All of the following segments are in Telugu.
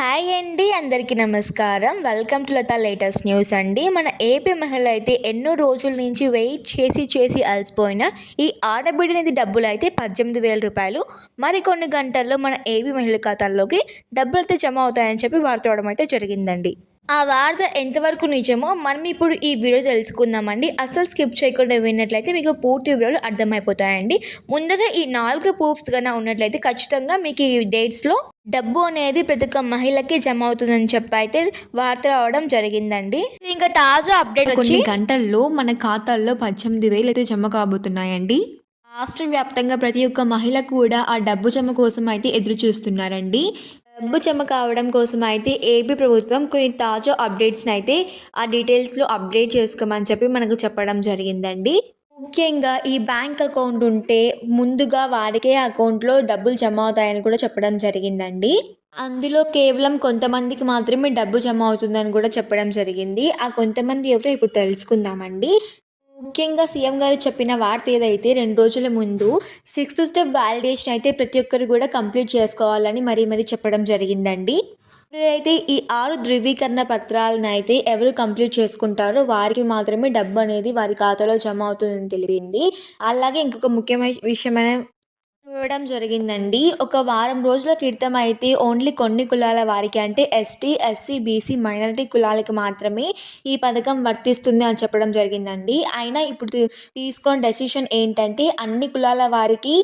హాయ్ అండి అందరికీ నమస్కారం. Welcome to Latha latest news అండి. మన ఏపీ మహిళ అయితే ఎన్నో రోజుల నుంచి వెయిట్ చేసి చేసి అలసిపోయిన ఈ ఆడబిడ్డనిది డబ్బులు అయితే పద్దెనిమిది వేల రూపాయలు. మరికొన్ని గంటల్లో మన ఏపీ మహిళల ఖాతాల్లోకి డబ్బులు అయితే జమ అవుతాయని చెప్పి వార్త అవడం అయితే జరిగిందండి. ఆ వార్త ఎంతవరకు నిజమో మనం ఇప్పుడు ఈ వీడియో తెలుసుకుందామండి. అసలు స్కిప్ చేయకుండా విన్నట్లయితే మీకు పూర్తి వివరాలు అర్థమైపోతాయండి. ముందుగా ఈ నాలుగు ప్రూఫ్స్ కన్నా ఉన్నట్లయితే ఖచ్చితంగా మీకు ఈ డేట్స్లో డబ్బు అనేది ప్రతి ఒక్క మహిళకి జమ అవుతుందని చెప్పి అయితే వార్త రావడం జరిగిందండి. ఇంకా తాజా అప్డేట్ వచ్చి కొన్ని గంటల్లో మన ఖాతాల్లో పద్దెనిమిది వేలు అయితే జమ కాబోతున్నాయండి. రాష్ట్ర వ్యాప్తంగా ప్రతి ఒక్క మహిళ కూడా ఆ డబ్బు జమ కోసం అయితే ఎదురు చూస్తున్నారండి డబ్బు జమ కావడం కోసం అయితే ఏపీ ప్రభుత్వం కొన్ని తాజా అప్డేట్స్ని అయితే ఆ డీటెయిల్స్లో అప్డేట్ చేసుకోమని చెప్పి మనకు చెప్పడం జరిగిందండి. ముఖ్యంగా ఈ బ్యాంక్ అకౌంట్ ఉంటే ముందుగా వారికే అకౌంట్లో డబ్బులు జమ అవుతాయని కూడా చెప్పడం జరిగిందండి. అందులో కేవలం కొంతమందికి మాత్రమే డబ్బు జమ అవుతుందని కూడా చెప్పడం జరిగింది. ఆ కొంతమంది ఎవరో ఇప్పుడు తెలుసుకుందామండి. ముఖ్యంగా సీఎం గారు చెప్పిన వార్త ఏదైతే రెండు రోజుల ముందు సిక్స్త్ స్టెప్ వ్యాలిడేషన్ అయితే ప్రతి ఒక్కరు కూడా కంప్లీట్ చేసుకోవాలని మరీ మరీ చెప్పడం జరిగిందండి. అయితే ఈ ఆరు ధృవీకరణ పత్రాలను అయితే ఎవరు కంప్లీట్ చేసుకుంటారో వారికి మాత్రమే డబ్బు అనేది వారి ఖాతాలో జమ అవుతుందని తెలిపింది. అలాగే ఇంకొక ముఖ్యమైన విషయమైన చూడడం జరిగిందండి. ఒక వారం రోజుల క్రితం అయితే ఓన్లీ కొన్ని కులాల వారికి అంటే ఎస్టీ ఎస్సీ బీసీ మైనారిటీ కులాలకి మాత్రమే ఈ పథకం వర్తిస్తుంది అని చెప్పడం జరిగిందండి. అయినా ఇప్పుడు తీసుకున్న డెసిషన్ ఏంటంటే అన్ని కులాల వారికి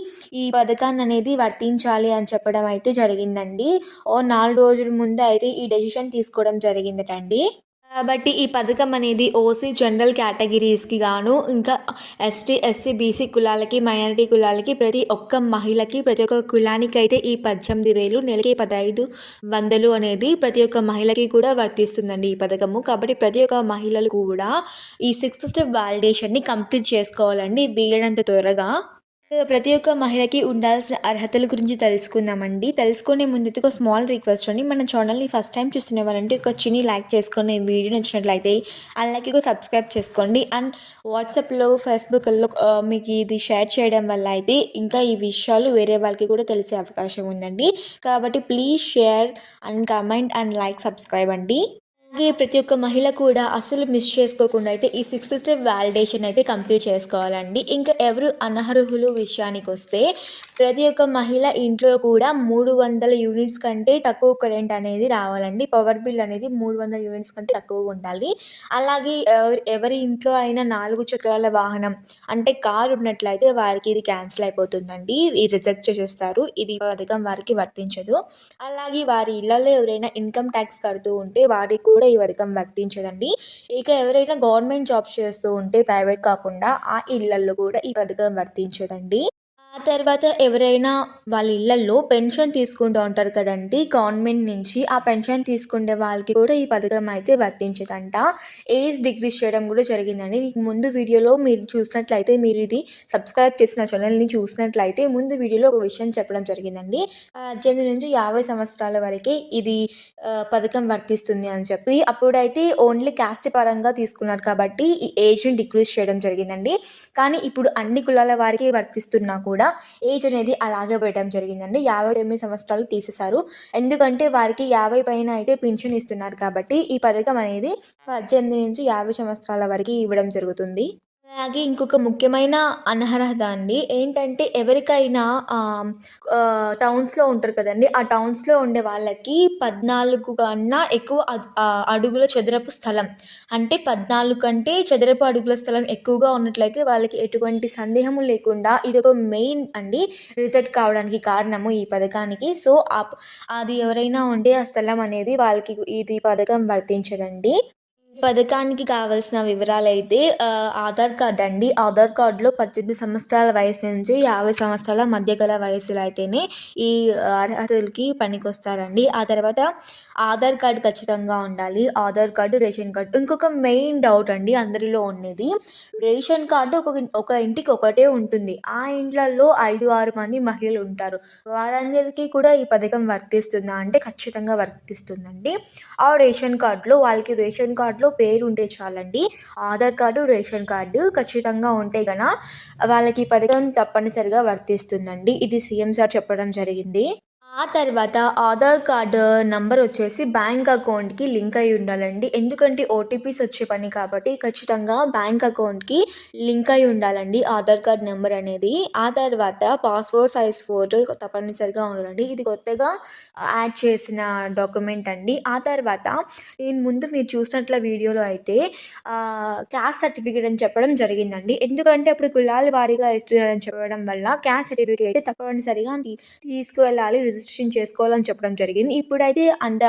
ఈ పథకాన్ని అనేది వర్తించాలి అని చెప్పడం అయితే జరిగిందండి. ఓ నాలుగు రోజుల ముందు అయితే ఈ డెసిషన్ తీసుకోవడం జరిగిందటండి. కాబట్టి ఈ పథకం అనేది ఓసీ జనరల్ కేటగిరీస్కి గాను ఇంకా ఎస్టీ ఎస్సీ బీసీ కులాలకి మైనారిటీ కులాలకి ప్రతి ఒక్క మహిళకి ప్రతి ఒక్క కులానికి అయితే ఈ పద్దెనిమిది వేలు నెలకి పదహైదు వందలు అనేది ప్రతి ఒక్క మహిళకి కూడా వర్తిస్తుందండి ఈ పథకము. కాబట్టి ప్రతి ఒక్క మహిళలు కూడా ఈ సిక్స్త్ స్టెప్ వ్యాలిడేషన్ని కంప్లీట్ చేసుకోవాలండి వీలైనంత త్వరగా. ప్రతి ఒక్క మహిళకి ఉండాల్సిన అర్హతల గురించి తెలుసుకుందామండి. తెలుసుకునే ముందు ఒక స్మాల్ రిక్వెస్ట్ అండి. మన ఛానల్ని ఫస్ట్ టైం చూస్తున్న వాళ్ళంటే ఒక చిన్ని లైక్ చేసుకొని వీడియో నచ్చినట్లయితే అలాగే ఒక సబ్స్క్రైబ్ చేసుకోండి. అండ్ వాట్సాప్లో ఫేస్బుక్లో మీకు ఇది షేర్ చేయడం వల్ల అయితే ఇంకా ఈ విషయాలు వేరే వాళ్ళకి కూడా తెలిసే అవకాశం ఉందండి. కాబట్టి please share and comment and like subscribe అండి. అలాగే ప్రతి ఒక్క మహిళ కూడా అసలు మిస్ చేసుకోకుండా అయితే ఈ సిక్స్త్ స్టెప్ వ్యాలిడేషన్ అయితే కంప్లీట్ చేసుకోవాలండి. ఇంకా ఎవరు అనర్హులు విషయానికి వస్తే ప్రతి ఒక్క మహిళ ఇంట్లో కూడా మూడు వందల యూనిట్స్ కంటే తక్కువ కరెంట్ అనేది రావాలండి. పవర్ బిల్ అనేది మూడు వందల యూనిట్స్ కంటే తక్కువ ఉండాలి. అలాగే ఎవరి ఎవరి ఇంట్లో అయినా నాలుగు చక్రాల వాహనం అంటే కారు ఉన్నట్లయితే వారికి ఇది క్యాన్సిల్ అయిపోతుందండి. ఈ రిజెక్ట్ చేసేస్తారు. ఇది పథకం వారికి వర్తించదు. అలాగే వారి ఇళ్ళలో ఎవరైనా ఇన్కమ్ ట్యాక్స్ కడుతూ ఉంటే వారికి కూడా ఈ పథకం వర్తించదండి. ఇక ఎవరైనా గవర్నమెంట్ జాబ్స్ చేస్తూ ఉంటే ప్రైవేట్ కాకుండా ఆ ఇళ్ళలో కూడా ఈ పథకం వర్తించదండి. ఆ తర్వాత ఎవరైనా వాళ్ళ ఇళ్ళలో పెన్షన్ తీసుకుంటూ ఉంటారు కదండి. గవర్నమెంట్ నుంచి ఆ పెన్షన్ తీసుకునే వాళ్ళకి కూడా ఈ పథకం అయితే వర్తించదంట. ఏజ్ డిగ్రీస్ చేయడం కూడా జరిగిందండి. ముందు వీడియోలో మీరు చూసినట్లయితే మీరు ఇది సబ్స్క్రైబ్ చేసిన ఛానల్ని చూసినట్లయితే ముందు వీడియోలో ఒక విషయం చెప్పడం జరిగిందండి. పద్దెనిమిది నుంచి యాభై సంవత్సరాల వరకే ఇది పథకం వర్తిస్తుంది అని చెప్పి అప్పుడైతే ఓన్లీ క్యాస్ట్ పరంగా తీసుకున్నారు కాబట్టి ఈ ఏజ్ని డిక్రీజ్ చేయడం జరిగిందండి. కానీ ఇప్పుడు అన్ని కులాల వారికి వర్తిస్తున్నా కూడా ఏజ్ అనేది అలాగే పెట్టడం జరిగిందండి. యాభై తొమ్మిది సంవత్సరాలు తీసేశారు. ఎందుకంటే వారికి యాభై పైన అయితే పింఛన్ ఇస్తున్నారు కాబట్టి ఈ పథకం అనేది పద్దెనిమిది నుంచి యాభై సంవత్సరాల వరకు ఇవ్వడం జరుగుతుంది. అలాగే ఇంకొక ముఖ్యమైన అనర్హత అండి ఏంటంటే ఎవరికైనా టౌన్స్లో ఉంటారు కదండి ఆ టౌన్స్లో ఉండే వాళ్ళకి పద్నాలుగు కన్నా ఎక్కువ అడుగుల చదరపు స్థలం. అంటే పద్నాలుగు కంటే చదరపు అడుగుల స్థలం ఎక్కువగా ఉన్నట్లయితే వాళ్ళకి ఎటువంటి సందేహము లేకుండా ఇది ఒక మెయిన్ అండి రిజల్ట్ కావడానికి కారణము ఈ పథకానికి. సో అది ఎవరైనా ఉంటే ఆ స్థలం అనేది వాళ్ళకి ఇది పథకం వర్తించదండి. పథకానికి కావాల్సిన వివరాలు అయితే ఆధార్ కార్డ్ అండి. ఆధార్ కార్డులో పద్దెనిమిది సంవత్సరాల వయసు నుంచి యాభై సంవత్సరాల మధ్య గల వయసులో అయితేనే ఈ అర్హతలకి పనికొస్తారండి. ఆ తర్వాత ఆధార్ కార్డు ఖచ్చితంగా ఉండాలి. Aadhaar card ration card. ఇంకొక మెయిన్ డౌట్ అండి అందరిలో ఉండేది. రేషన్ కార్డు ఒక ఒక ఇంటికి ఒకటే ఉంటుంది. ఆ ఇంట్లలో ఐదు ఆరు మంది మహిళలు ఉంటారు. వారందరికీ కూడా ఈ పథకం వర్తిస్తుందా అంటే ఖచ్చితంగా వర్తిస్తుందండి. ఆ రేషన్ కార్డులో వాళ్ళకి రేషన్ కార్డులో పేరు ఉంటే చాలండి. ఆధార్ కార్డు రేషన్ కార్డు ఖచ్చితంగా ఉంటే గన వాళ్ళకి పథకం తప్పనిసరిగా వర్తిస్తుందండి. ఇది సీఎం సార్ చెప్పడం జరిగింది. ఆ తర్వాత ఆధార్ కార్డు నంబర్ వచ్చేసి బ్యాంక్ అకౌంట్కి లింక్ అయి ఉండాలండి. ఎందుకంటే ఓటీపీస్ వచ్చే పని కాబట్టి ఖచ్చితంగా బ్యాంక్ అకౌంట్కి లింక్ అయి ఉండాలండి ఆధార్ కార్డ్ నెంబర్ అనేది. ఆ తర్వాత పాస్పోర్ట్ సైజ్ ఫోటో తప్పనిసరిగా ఉండాలండి. ఇది కొత్తగా యాడ్ చేసిన డాక్యుమెంట్ అండి. ఆ తర్వాత నేను ముందు మీరు చూసినట్ల వీడియోలో అయితే క్యాస్ట్ సర్టిఫికేట్ అని చెప్పడం జరిగిందండి. ఎందుకంటే అప్పుడు కులాల వారీగా ఇస్తున్నారని చెప్పడం వల్ల క్యాస్ట్ సర్టిఫికేట్ తప్పనిసరిగా తీసుకువెళ్ళాలి రిజిస్టర్ రిజిస్ట్రేషన్ చేసుకోవాలని చెప్పడం జరిగింది. ఇప్పుడైతే అంత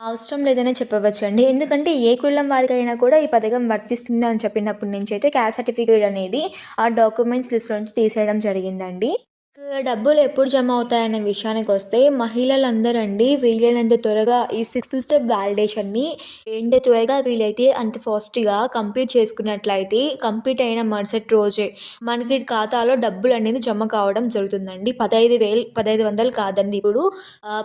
అవసరం లేదనే చెప్పవచ్చండి. ఎందుకంటే ఏ కులం వారికైనా కూడా ఈ పథకం వర్తిస్తుంది అని చెప్పినప్పటి నుంచి అయితే క్యాస్ట్ సర్టిఫికేట్ అనేది ఆ డాక్యుమెంట్స్ లిస్ట్ నుంచి తీసేయడం జరిగిందండి. డబ్బులు ఎప్పుడు జమ అవుతాయనే విషయానికి వస్తే మహిళలందరూ అండి వీలైనంత త్వరగా ఈ సిక్స్త్ స్టెప్ వ్యాలిడేషన్ని ఎంత త్వరగా వీలైతే అంత ఫాస్ట్గా కంప్లీట్ చేసుకున్నట్లయితే కంప్లీట్ అయిన మరుసటి రోజే మనకి ఖాతాలో డబ్బులు అనేది జమ కావడం జరుగుతుందండి. పదహైదు వేలు పదహైదు వందలు కాదండి. ఇప్పుడు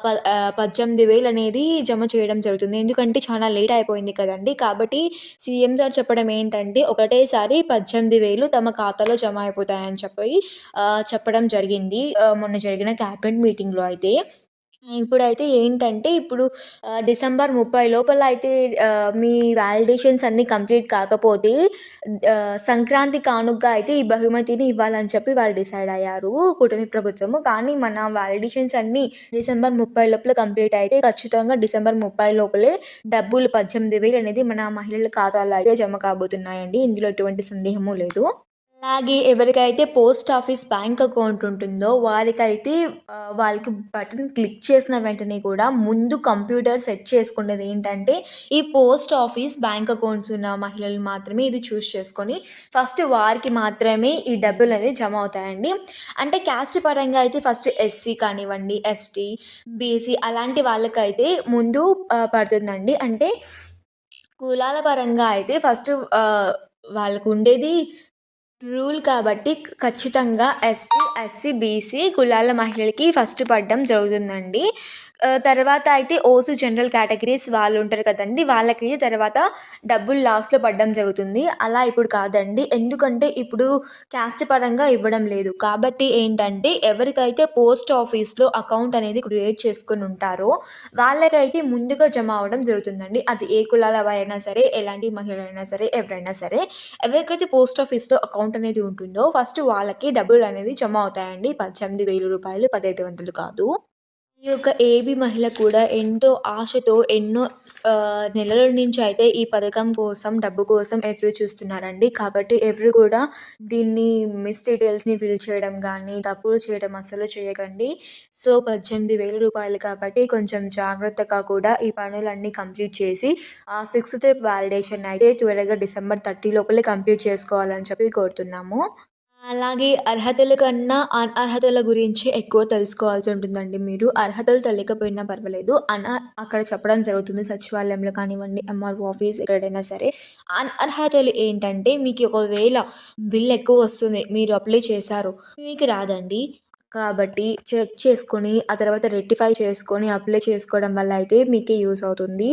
ప పద్దెనిమిది వేలు అనేది జమ చేయడం జరుగుతుంది. ఎందుకంటే చాలా లేట్ అయిపోయింది కదండి. కాబట్టి సీఎం సార్ చెప్పడం ఏంటంటే ఒకటేసారి పద్దెనిమిది వేలు తమ ఖాతాలో జమ అయిపోతాయని చెప్పి చెప్పడం జరిగింది. ఆ, మొన్న జరిగిన క్యాబినెట్ మీటింగ్లో అయితే. ఇప్పుడైతే ఏంటంటే ఇప్పుడు డిసెంబర్ ముప్పై లోపల అయితే మీ వ్యాలిడేషన్స్ అన్నీ కంప్లీట్ కాకపోతే సంక్రాంతి కానుకగా అయితే ఈ బహుమతిని ఇవ్వాలని చెప్పి వాళ్ళు డిసైడ్ అయ్యారు కూటమి ప్రభుత్వము. కానీ మన వ్యాలిడేషన్స్ అన్నీ డిసెంబర్ ముప్పై లోపల కంప్లీట్ అయితే ఖచ్చితంగా డిసెంబర్ ముప్పై లోపలే డబ్బులు పద్దెనిమిది వేలు అనేది మన మహిళల ఖాతాలో అయితే జమ కాబోతున్నాయండి. ఇందులో ఎటువంటి సందేహము లేదు. అలాగే ఎవరికైతే పోస్ట్ ఆఫీస్ బ్యాంక్ అకౌంట్ ఉంటుందో వారికైతే వాళ్ళకి బటన్ క్లిక్ చేసిన వెంటనే కూడా ముందు కంప్యూటర్ సెట్ చేసుకునేది ఏంటంటే ఈ పోస్ట్ ఆఫీస్ బ్యాంక్ అకౌంట్స్ ఉన్న మహిళలు మాత్రమే ఇది చూస్ చేసుకొని ఫస్ట్ వారికి మాత్రమే ఈ డబ్బులు అనేది జమ అవుతాయండి. అంటే క్యాస్ట్ పరంగా అయితే ఫస్ట్ ఎస్సీ కానివ్వండి ఎస్టీ బీసీ అలాంటి వాళ్ళకైతే ముందు పడుతుందండి. అంటే కులాల పరంగా అయితే ఫస్ట్ వాళ్ళకు ఉండేది రూల్ కాబట్టి ఖచ్చితంగా ఎస్టీ ఎస్సీ బీసీ కులాల మహిళలకి ఫస్ట్ పడడం జరుగుతుందండి. తర్వాత అయితే ఓసీ జనరల్ కేటగిరీస్ వాళ్ళు ఉంటారు కదండి వాళ్ళకి తర్వాత డబ్బులు లాస్ట్లో పడడం జరుగుతుంది. అలా ఇప్పుడు కాదండి. ఎందుకంటే ఇప్పుడు క్యాస్ట్ పరంగా ఇవ్వడం లేదు. కాబట్టి ఏంటంటే ఎవరికైతే పోస్ట్ ఆఫీస్లో అకౌంట్ అనేది క్రియేట్ చేసుకుని ఉంటారో వాళ్ళకైతే ముందుగా జమ అవ్వడం జరుగుతుందండి. అది ఏ కులాల వారైనా సరే ఎలాంటి మహిళలైనా సరే ఎవరైనా సరే ఎవరికైతే పోస్ట్ ఆఫీస్లో అకౌంట్ అనేది ఉంటుందో ఫస్ట్ వాళ్ళకి డబ్బులు అనేది జమ అవుతాయండి. పద్దెనిమిది వేలు రూపాయలు పదహైదు వందలు కాదు. ఈ యొక్క ఏబీ మహిళ కూడా ఎంతో ఆశతో ఎన్నో నెలల నుంచి అయితే ఈ పథకం కోసం డబ్బు కోసం ఎదురు చూస్తున్నారండి. కాబట్టి ఎవరు కూడా దీన్ని మిస్ డీటెయిల్స్ని ఫిల్ చేయడం కానీ తప్పులు చేయడం అస్సలు చేయకండి. సో పద్దెనిమిది వేల రూపాయలు కాబట్టి కొంచెం జాగ్రత్తగా కూడా ఈ పనులన్నీ కంప్లీట్ చేసి ఆ సిక్స్త్ స్టెప్ వ్యాలిడేషన్ అయితే త్వరగా డిసెంబర్ థర్టీ లోపలే కంప్లీట్ చేసుకోవాలని చెప్పి కోరుతున్నాము. అలాగే అర్హతల కన్నా అనర్హతల గురించి ఎక్కువ తెలుసుకోవాల్సి ఉంటుందండి మీరు. అర్హతలు తెలియకపోయినా పర్వాలేదు. అన అక్కడ చెప్పడం జరుగుతుంది. సచివాలయంలో కానివ్వండి ఎంఆర్ఓ ఆఫీస్ ఎక్కడైనా సరే. అనర్హతలు ఏంటంటే మీకు ఒకవేళ బిల్ ఎక్కువ వస్తుంది మీరు అప్లై చేశారు మీకు రాదండి. కాబట్టి చెక్ చేసుకొని ఆ తర్వాత రెక్టిఫై చేసుకొని అప్లై చేసుకోవడం వల్ల అయితే మీకే యూస్ అవుతుంది.